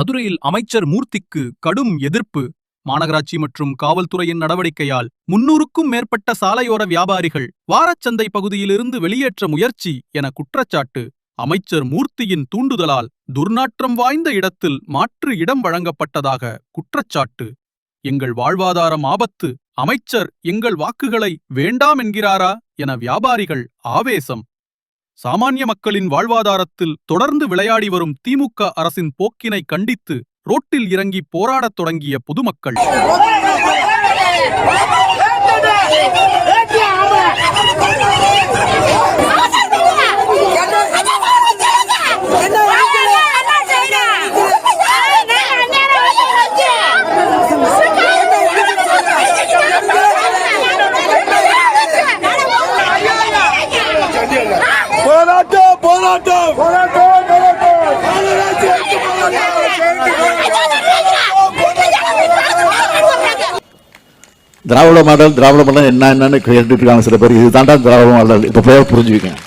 மதுரையில் அமைச்சர் மூர்த்திக்கு கடும் எதிர்ப்பு. மாநகராட்சி மற்றும் காவல்துறையின் நடவடிக்கையால் முன்னூறுக்கும் மேற்பட்ட சாலையோர வியாபாரிகள் வாரச்சந்தை பகுதியிலிருந்து வெளியேற்ற முயற்சி என குற்றச்சாட்டு. அமைச்சர் மூர்த்தியின் தூண்டுதலால் துர்நாற்றம் வாய்ந்த இடத்தில் மாற்று இடம் வழங்கப்பட்டதாக குற்றச்சாட்டு. எங்கள் வாழ்வாதாரம் ஆபத்து. அமைச்சர் எங்கள் வாக்குகளை வேண்டாம் என்கிறாரா? என வியாபாரிகள் ஆவேசம். சாமானிய மக்களின் வாழ்வாதாரத்தில் தொடர்ந்து விளையாடி வரும் திமுக அரசின் போக்கினை கண்டித்து ரோட்டில் இறங்கி போராடத் தொடங்கிய பொதுமக்கள். திராவிட மாடல் திராவிட மாடல் என்ன என்னன்னு கேட்டுட்டு இருக்காங்க சில பேர். இதுதான்டா திராவிட மாடல். இப்போ போய் புரிஞ்சுக்கங்க.